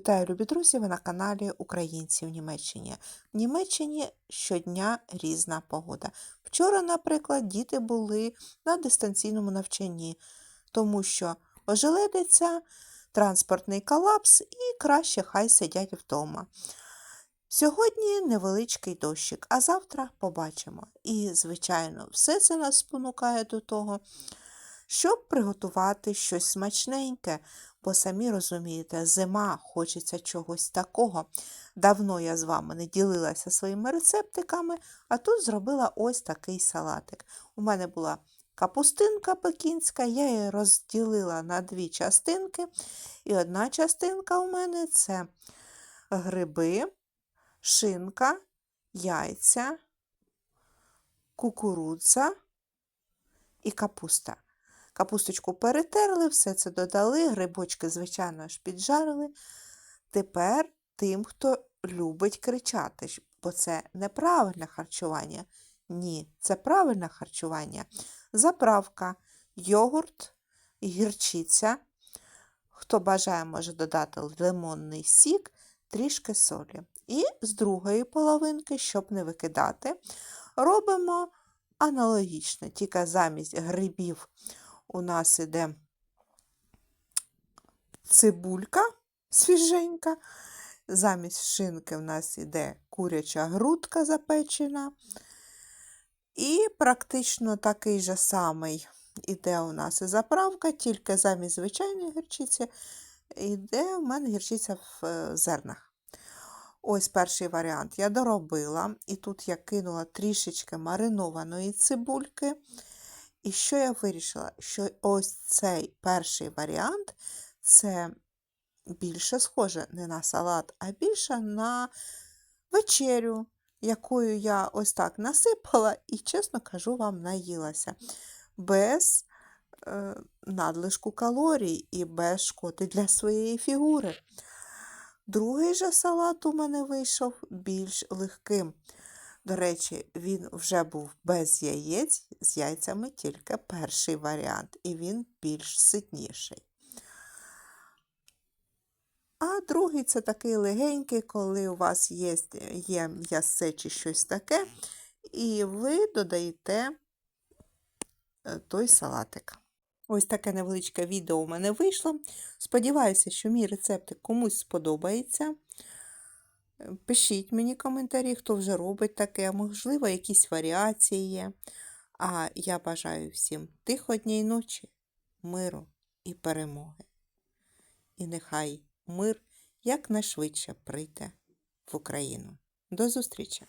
Вітаю, любі друзі! Ви на каналі Українці в Німеччині. В Німеччині щодня різна погода. Вчора, наприклад, діти були на дистанційному навчанні, тому що ожеледиться транспортний колапс і краще хай сидять вдома. Сьогодні невеличкий дощик, а завтра побачимо. І, звичайно, все це нас спонукає до того, щоб приготувати щось смачненьке, бо самі розумієте, зима хочеться чогось такого. Давно я з вами не ділилася своїми рецептиками, а тут зробила ось такий салатик. У мене була капустинка пекінська, я її розділила на дві частинки. І одна частинка у мене це гриби, шинка, яйця, кукурудза і капуста. Капусточку перетерли, все це додали, грибочки, звичайно ж, піджарили. Тепер тим, хто любить кричати, бо це неправильне харчування. Ні, це правильне харчування. Заправка, йогурт, гірчиця. Хто бажає, може додати лимонний сік, трішки солі. І з другої половинки, щоб не викидати, робимо аналогічно, тільки замість грибів у нас іде цибулька свіженька, замість шинки у нас іде куряча грудка запечена. І практично такий же самий іде у нас і заправка, тільки замість звичайної гірчиці йде у мене гірчиця в е, зернах. Ось перший варіант я доробила, і тут я кинула трішечки маринованої цибульки. І що я вирішила? Що ось цей перший варіант це більше схоже не на салат, а більше на вечерю, якою я ось так насипала і, чесно кажу, вам наїлася. Без е, надлишку калорій і без шкоди для своєї фігури. Другий же салат у мене вийшов більш легким. До речі, він вже був без яєць, з яйцями тільки перший варіант, і він більш ситніший. А другий це такий легенький, коли у вас є є м'ясце чи щось таке, і ви додаєте е, той салатик. Ось таке невеличке відео у мене вийшло. Сподіваюся, що мій рецептик комусь сподобається. Пишіть мені коментарі, хто вже робить таке, а можливо, якісь варіації є. А я бажаю всім тиходній ночі, миру і перемоги. І нехай мир якнайшвидше прийде в Україну. До зустрічі!